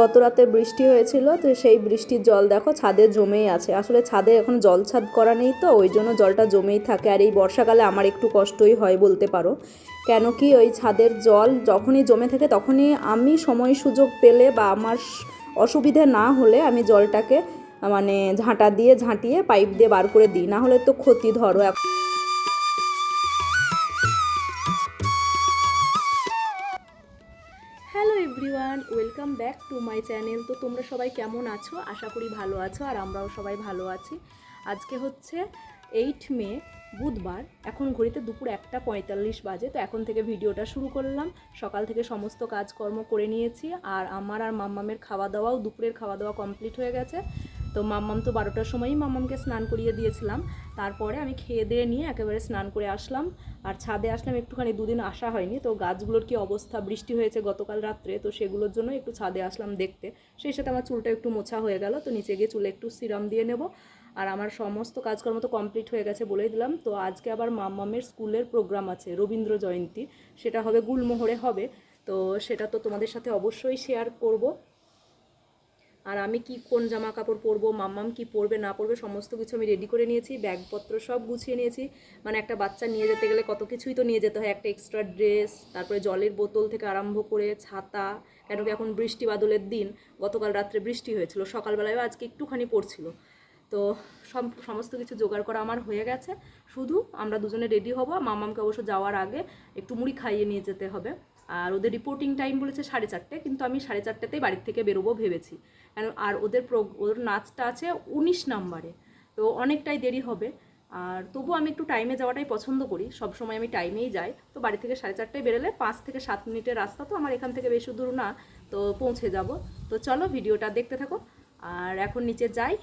গত রাতে বৃষ্টি হয়েছিল, তো সেই বৃষ্টির জল দেখো ছাদে জমেই আছে। আসলে ছাদে এখন জল ছাদ করা নেই তো, ওই জন্য জলটা জমেই থাকে। আর এই বর্ষাকালে আমার একটু কষ্টই হয় বলতে পারো। কেন কি ওই ছাদের জল যখনই জমে থাকে তখনই আমি সময় সুযোগ পেলে বা আমার অসুবিধে না হলে আমি জলটাকে মানে ঝাঁটা দিয়ে ঝাঁটিয়ে পাইপ দিয়ে বার করে দিই। না হলে তো ক্ষতি ধরো এখন। Everyone, welcome back to my channel. তো তোমরা সবাই কেমন আছো? আশা করি ভালো আছো, আর আমরাও সবাই ভালো আছি। আজকে হচ্ছে এইট মে, বুধবার। এখন ঘড়িতে দুপুর একটা পঁয়তাল্লিশ বাজে, তো এখন থেকে ভিডিওটা শুরু করলাম। সকাল থেকে সমস্ত কাজকর্ম করে নিয়েছি, আর আমার আর মাম্মামের খাওয়া দাওয়াও, দুপুরের খাওয়া দাওয়া কমপ্লিট হয়ে গেছে। তো মাম্মাম তো বারোটার সময়ই মাম্মামকে স্নান করিয়ে দিয়েছিলাম। তারপরে আমি খেয়ে দিয়ে নিয়ে একেবারে স্নান করে আসলাম। আর ছাদে আসলাম একটুখানি, দুদিন আসা হয়নি। তো গাছগুলোর কি অবস্থা? বৃষ্টি হয়েছে গতকাল রাত্রে। তো সেগুলোর জন্য একটু ছাদে আসলাম দেখতে। সেই সাথে আমার চুলটা একটু মোছা হয়ে গেল। তো নিচে গিয়ে চুলে একটু সিরাম দিয়ে নেব। আর আমার সমস্ত কাজকর্ম তো কমপ্লিট হয়ে গেছে বলেই দিলাম। তো আজকে আবার মাম্মামের স্কুলের প্রোগ্রাম আছে, রবীন্দ্র জয়ন্তী। সেটা হবে গুলমোহরে হবে। তো সেটা তো তোমাদের সাথে অবশ্যই শেয়ার করব। আর আমি কি কোন জামা কাপড় পরবো, মাম্মাম কি পরবে, না পরবে, সমস্ত কিছু আমি রেডি করে নিয়েছি, ব্যাগপত্র সব গুছিয়ে নিয়েছি। মানে একটা বাচ্চা নিয়ে যেতে গেলে কত কিছুই তো নিয়ে যেতে হয়, একটা এক্সট্রা ড্রেস তারপরে জলের বোতল থেকে আরম্ভ করে ছাতা, কেন কি এখন বৃষ্টি বাদলের দিন, গতকাল রাত্রে বৃষ্টি হয়েছিল সকালবেলায় আজকে একটুখানি পড়ছিল। তো সব সমস্ত কিছু জোগাড় করা আমার হয়ে গেছে, শুধু আমরা দুজনে রেডি হব মামামকে অবশ্য যাওয়ার আগে একটু মুড়ি খাইয়ে নিয়ে যেতে হবে। আর ওদের রিপোর্টিং টাইম বলেছে সাড়ে চারটে, কিন্তু আমি সাড়ে চারটেতেই বাড়ির থেকে বেরোবো ভেবেছি। কেন, আর ওদের প্রো ওদের নাচটা আছে উনিশ নাম্বারে, তো অনেকটাই দেরি হবে। আর তবু আমি একটু টাইমে যাওয়াটাই পছন্দ করি সব সময় আমি টাইমেই যাই। তো বাড়ি থেকে সাড়ে চারটায় বেরোলে পাঁচ থেকে সাত মিনিটের রাস্তা, তো আমার এখান থেকে বেশি দূর না, তো পৌঁছে যাব। তো চলো ভিডিওটা দেখতে থাকো। আর এখন নিচে যাই,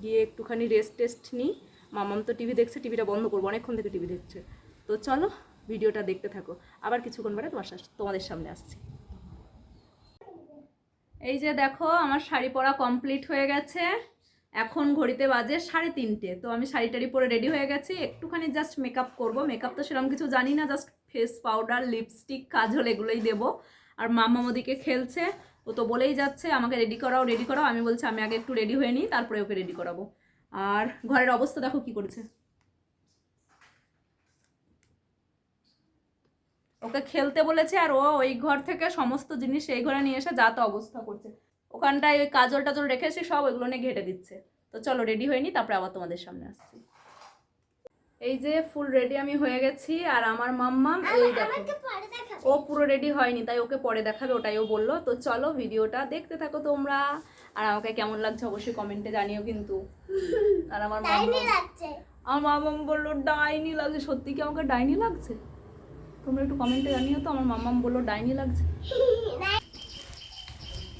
গিয়ে একটুখানি রেস্ট টেস্ট নিই। মামাম তো টিভি দেখছে টিভিটা বন্ধ করব, অনেকক্ষণ থেকে টিভি দেখছে। তো চলো ভিডিওটা দেখতে থাকো। আবার কিছুক্ষণ পরে তোমার তোমাদের সামনে আসছি। এই যে দেখো, আমার শাড়ি পরা কমপ্লিট হয়ে গেছে। এখন ঘড়িতে বাজে সাড়ে তিনটে। তো আমি শাড়ি টাড়ি পরে রেডি হয়ে গেছি। একটুখানি জাস্ট মেকআপ করব। মেকআপ তো সেরকম কিছু জানি না জাস্ট ফেস পাউডার লিপস্টিক কাজল এগুলোই দেবো। আর মাম্মা মোদিকে খেলছে। ও তো বলেই যাচ্ছে, আমাকে রেডি করাও রেডি করাও। আমি বলছি, আমি আগে একটু রেডি হয়ে নিই, তারপরে ওকে রেডি করাবো। আর ঘরের অবস্থা দেখো কি করেছে। ওকে খেলতে বলেছে আর ও ওই ঘর থেকে সমস্ত জিনিস এই ঘরে নিয়ে এসে যা তো অবস্থা করছে। ওখানটায় ওই কাজল টাজল রেখেছি সব ওইগুলো নিয়ে ঘেটে দিচ্ছে। তো চলো রেডি হয়ে নি তারপরে আবার তোমাদের সামনে আসছি। এই যে ফুল রেডি আমি হয়ে গেছি আর আমার মাম্মাম এই দেখো। ও পুরো রেডি হয়নি তাই ওকে পরে দেখাবে ওটাই ও বলল। তো চলো ভিডিওটা দেখতে থাকো তোমরা। আর আমাকে কেমন লাগছে অবশ্যই কমেন্টে জানিও কিন্তু। আর আমার মাম্মা আমার মামাম বলল ডাইনি লাগছে। সত্যি কি আমাকে ডাইনি লাগছে? তোমরা একটু কমেন্টে জানিও তো আমার মামাম বলল ডাইনি লাগছে।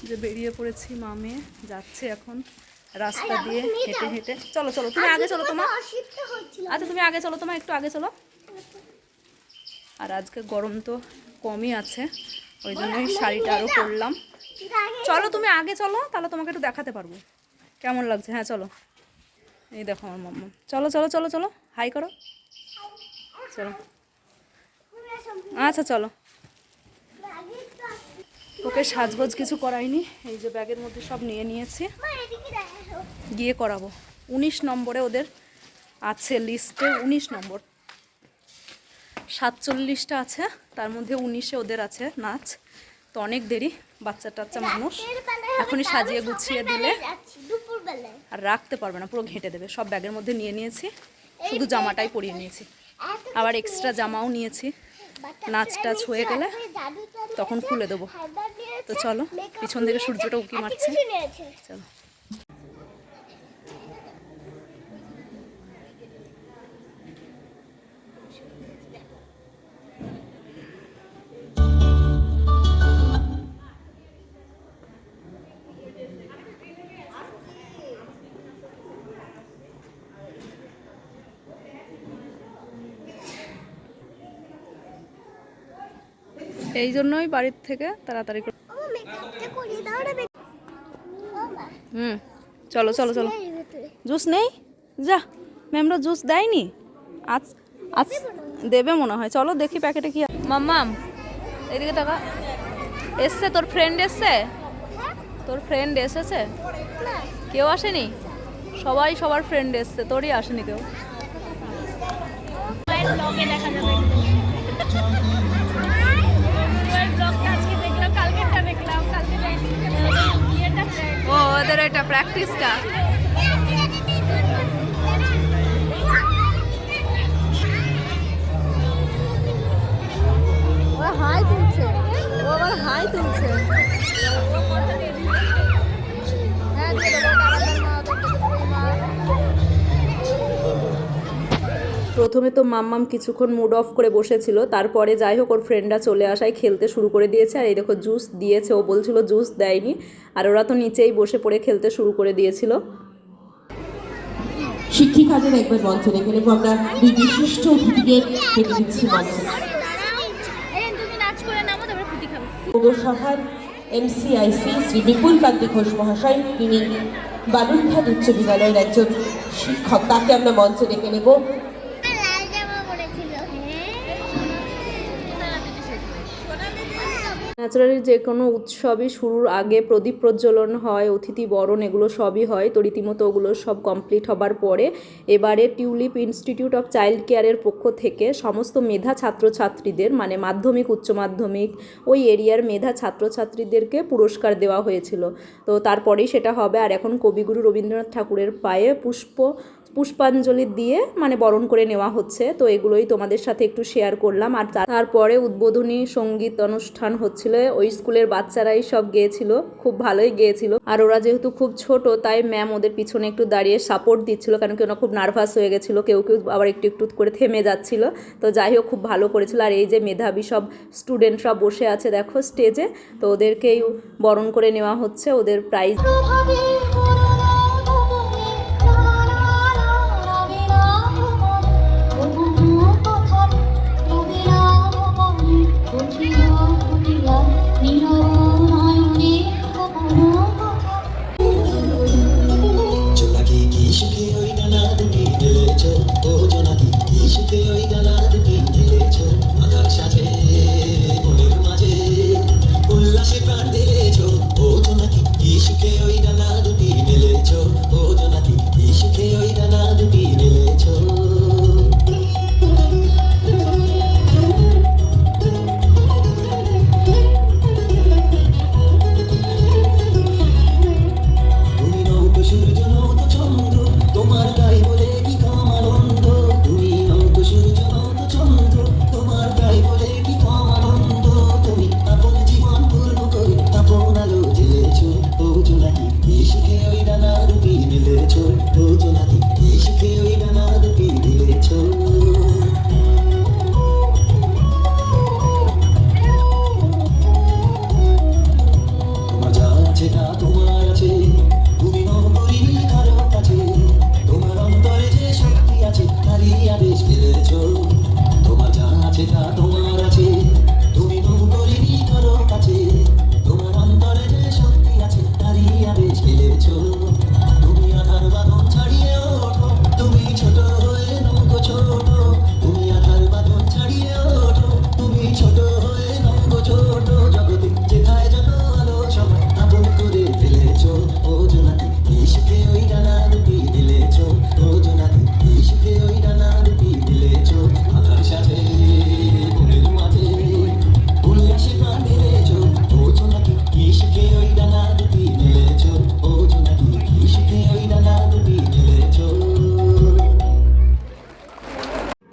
যে বেরিয়ে পড়েছি মামে যাচ্ছে এখন রাস্তা দিয়ে হেঁটে হেঁটে। চলো চলো তুমি আগে চলো তোমার। আচ্ছা তুমি আগে চলো তোমার একটু আগে চলো। আর আজকে গরম তো কমই আছে ওই জন্যই শাড়িটা আরও পরলাম। চলো তুমি আগে চলো তাহলে তোমাকে একটু দেখাতে পারব। কেমন লাগছে? হ্যাঁ চলো। এই দেখো আমার মাম্মা চলো চলো চলো চলো হাই করো। চলো। আচ্ছা চলো। ওকে সাজগোজ কিছু করাইনি, এই যে ব্যাগের মধ্যে সব নিয়ে নিয়েছি। গিয়ে করাবো। উনিশ নম্বরে ওদের আছে লিস্টে উনিশ নম্বর। সাতচল্লিশটা আছে, তার মধ্যে উনিশে ওদের আছে নাচ। তো অনেক দেরি, বাচ্চা টাচ্চা মানুষ। এখনই সাজিয়ে গুছিয়ে দিলে আর রাখতে পারবে না, পুরো ঘেঁটে দেবে। সব ব্যাগের মধ্যে নিয়ে নিয়েছি, শুধু জামাটাই পরিয়ে নিয়েছি। আবার এক্সট্রা জামাও নিয়েছি। নাচ টাচ হয়ে গেলে তখন খুলে দেবো। তো চলো পিছন থেকে সূর্যটা উকি মারছে। চলো। এই জন্যই বাড়ির থেকে তাড়াতাড়ি করে হুম চলো চলো চলো। জুস নেই? যা ম্যামরা জুস দেয়নি? আজ আজ দেবে মনে হয়। চলো দেখি প্যাকেটে কি মাম্মাম এদিকে টাকা এসছে? তোর ফ্রেন্ড এসছে? তোর ফ্রেন্ড এসেছে? কেউ আসেনি? সবাই সবার ফ্রেন্ড এসছে। তোরই আসেনি কেউ। দেখা যাবে। ও ওদের এটা প্র্যাকটিসটা প্রথমে তো মাম্মাম কিছুক্ষণ মুড অফ করে বসেছিল, তারপরে যাই হোক ওর ফ্রেন্ডরা চলে আসায় খেলতে শুরু করে দিয়েছে। আর এই দেখো জুস দিয়েছে, ও বলছিল জুস দেয়নি, আর ওরা তো নিচেই বসে পড়ে খেলতে শুরু করে দিয়েছিল। শিক্ষিকাদের একবার মঞ্চে রেখে নেব আমরা দুই বিশিষ্ট অতিথিকে ডেকে দিচ্ছি মঞ্চে। পৌরসভার এমসিআইসি শ্রী বিপুল কান্তি ঘোষ মহাশয়, তিনি বালুরঘাট উচ্চ বিদ্যালয়ের একজন শিক্ষক, তাকে আমরা মঞ্চে ডেকে নেব। ন্যাচারালি যে কোনো উৎসবই শুরুর আগে প্রদীপ প্রজ্বলন হয়, অতিথি বরণ এগুলো সবই হয়, তো রীতিমতো ওগুলো সব কমপ্লিট হবার পরে এবারে টিউলিপ ইনস্টিটিউট অফ চাইল্ড কেয়ারের পক্ষ থেকে সমস্ত মেধা ছাত্রছাত্রীদের মানে মাধ্যমিক, উচ্চ মাধ্যমিক, ওই এরিয়ার মেধা ছাত্রছাত্রীদেরকে পুরস্কার দেওয়া হয়েছিল। তো তারপরেই সেটা হবে, আর এখন কবিগুরু রবীন্দ্রনাথ ঠাকুরের পায়ে পুষ্প পুষ্পাঞ্জলি দিয়ে মানে বরণ করে নেওয়া হচ্ছে। তো এগুলোই তোমাদের সাথে একটু শেয়ার করলাম। আর তারপরে উদ্বোধনী সংগীত অনুষ্ঠান হচ্ছিল। ওই স্কুলের বাচ্চারাই সব গেয়েছিল। খুব ভালোই গেয়েছিল। আর ওরা যেহেতু খুব ছোট, তাই ম্যাম ওদের পিছনে একটু দাঁড়িয়ে সাপোর্ট দিচ্ছিল। কারণ কি, ওরা খুব নার্ভাস হয়ে গেছিল। কেউ কেউ আবার একটু একটু করে থেমে যাচ্ছিল। তো যাই হোক, খুব ভালো করেছিল। আর এই যে মেধাবী সব স্টুডেন্টরা বসে আছে, দেখো স্টেজে তো ওদেরকেই বরণ করে নেওয়া হচ্ছে। ওদের প্রাইজ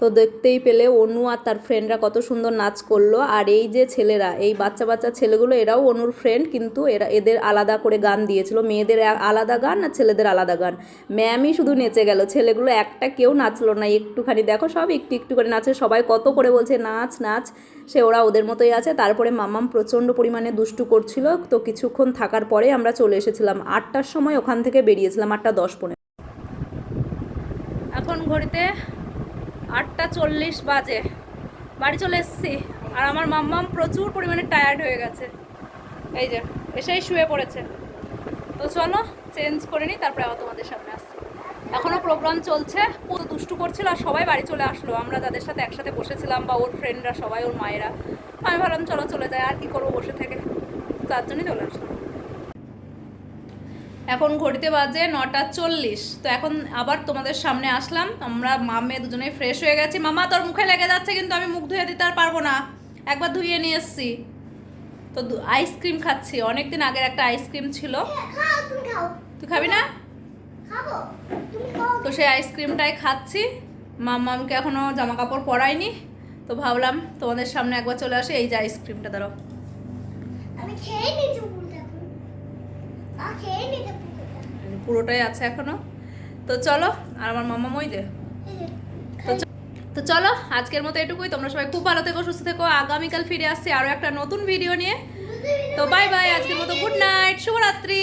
তো দেখতেই পেলে অনু আর তার ফ্রেন্ডরা কত সুন্দর নাচ করল। আর এই যে ছেলেরা, এই বাচ্চা বাচ্চা ছেলেগুলো, এরাও অনুর ফ্রেন্ড কিন্তু এরা, এদের আলাদা করে গান দিয়েছিল। মেয়েদের আলাদা গান আর ছেলেদের আলাদা গান। ম্যামই শুধু নেচে গেল। ছেলেগুলো একটা কেউ নাচলো না। একটুখানি দেখো, সব একটু একটু করে নাচে। সবাই কত করে বলছে, নাচ নাচ। সে ওরা ওদের মতোই আছে। তারপরে মামাম প্রচণ্ড পরিমাণে দুষ্টু করছিল। তো কিছুক্ষণ থাকার পরে আমরা চলে এসেছিলাম আটটার সময়। ওখান থেকে বেরিয়েছিলাম আটটা দশ পনেরো। এখন ঘড়িতে আটটা চল্লিশ বাজে। বাড়ি চলে এসেছি। আর আমার মাম্মাম প্রচুর পরিমাণে টায়ার্ড হয়ে গেছে। এই যে, এসেই শুয়ে পড়েছে। তো চলো চেঞ্জ করে নিই, তারপরে আবার তোমাদের সামনে আসছি। এখনও প্রোগ্রাম চলছে, পুরো দুষ্টু করছিল আর সবাই বাড়ি চলে আসলো। আমরা যাদের সাথে একসাথে বসেছিলাম বা ওর ফ্রেন্ডরা সবাই ওর মায়েরা। আমি ভাবলাম, চলো চলে যায় আর কি করব বসে থেকে। তার জন্যই চলে আসলাম। এখন ঘড়িতে বাজে নটা চল্লিশ। তো এখন আবার তোমাদের সামনে আসলাম। আমরা মা মেয়ে দুজনেই ফ্রেশ হয়ে গেছি। মামা তোর মুখে লেগে যাচ্ছে কিন্তু আমি মুখ ধুয়ে দিতে আর পারব না। একবার ধুয়ে নিয়ে এসছি। তো আইসক্রিম খাচ্ছি। অনেকদিন আগের একটা আইসক্রিম ছিল। খাও তুই খাবি না? তো সেই আইসক্রিমটাই খাচ্ছি। মাম্মামকে এখনও জামা কাপড় পরাইনি তো ভাবলাম তোমাদের সামনে একবার চলে আসে। এই যে আইসক্রিমটা ধরো আমি খেয়ে পুরোটাই আছে এখনও। তো চলো আর আমার মামা মই দে। তো চলো আজকের মতো এটুকুই। তোমরা সবাই খুব ভালো থেকো সুস্থ থেকো। আগামীকাল ফিরে আসছি আরও একটা নতুন ভিডিও নিয়ে। তো বাই বাই আজকের মতো গুড নাইট শুভরাত্রি।